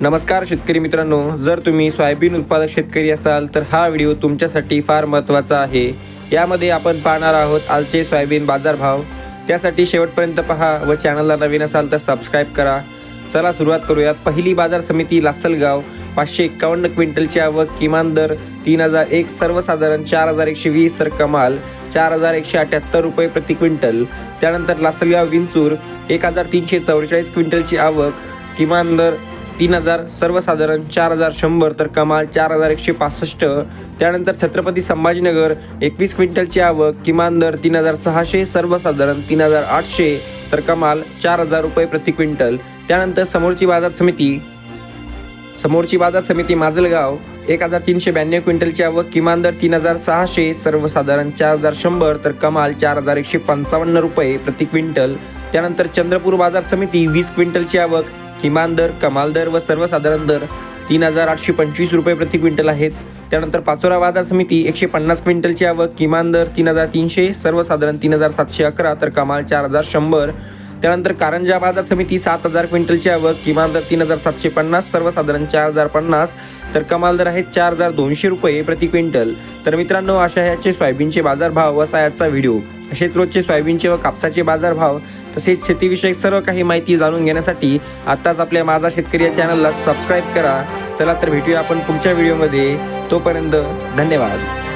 नमस्कार शेतकरी मित्रांनो जर तुम्ही सोयाबीन उत्पादक शेतकरी असाल तर हा व्हिडिओ तुमच्यासाठी फार महत्त्वाचा आहे. यामध्ये आपण पाहणार आहोत आजचे सोयाबीन बाजारभाव. त्यासाठी शेवटपर्यंत पहा व चॅनलला नवीन असाल तर सबस्क्राईब करा. चला सुरुवात करूयात. पहिली बाजार समिती लासलगाव पाचशे एक्कावन्न क्विंटलची आवक किमान दर तीन हजार एक सर्वसाधारण चार हजार एकशे वीस तर कमाल चार हजार एकशे अठ्याहत्तर रुपये प्रति क्विंटल. त्यानंतर लासलगाव विंचूर एक हजार तीनशे चौवेचाळीस क्विंटलची आवक किमान दर तीन हजार सर्वसाधारण चार हजार शंभर तर कमाल चार हजार एकशे पासष्ट. त्यानंतर छत्रपती संभाजीनगर एकवीस क्विंटलची आवक किमान दर तीन हजार सहाशे सर्वसाधारण तीन हजार आठशे तर कमाल चार हजार रुपये प्रति क्विंटल. त्यानंतर समोरची बाजार समिती. समोरची बाजार समिती माजलगाव एक हजार तीनशे ब्याण्णव क्विंटलची आवक किमान दर तीन हजार सहाशे सर्वसाधारण चार हजार शंभर तर कमाल चार हजार एकशे पंचावन्न रुपये प्रति क्विंटल. त्यानंतर चंद्रपूर बाजार समिती वीस क्विंटलची आवक किमान दर कमाल दर व सर्वसाधारण दर तीन हजार आठशे पंचवीस रुपये प्रति क्विंटल आहेत. त्यानंतर पाचोरा बाजार समिती एकशे पन्नास क्विंटलची आवक किमान दर तीन हजार तीनशे सर्वसाधारण तीन हजार सातशे अकरा तर कमाल चार हजार शंभर. त्यानंतर कारंजा बाजार समिती सात हजार क्विंटलची आवक किमान दर तीन हजार सातशे पन्नास सर्वसाधारण चार हजार पन्नास तर कमाल दर आहेत चार हजार दोनशे रुपये प्रति क्विंटल. तर मित्रांनो अशा ह्याचे सोयाबीनचे बाजारभाव असा याचा व्हिडिओ. असेच रोजचे सोयाबीनचे व कापसाचे बाजारभाव तसेच शेतीविषयक सर्व काही माहिती जाणून घेण्यासाठी आत्ताच आपल्या माझा शेतकरी या चॅनलला सबस्क्राईब करा. चला तर भेटूया आपण पुढच्या व्हिडिओमध्ये तोपर्यंत धन्यवाद.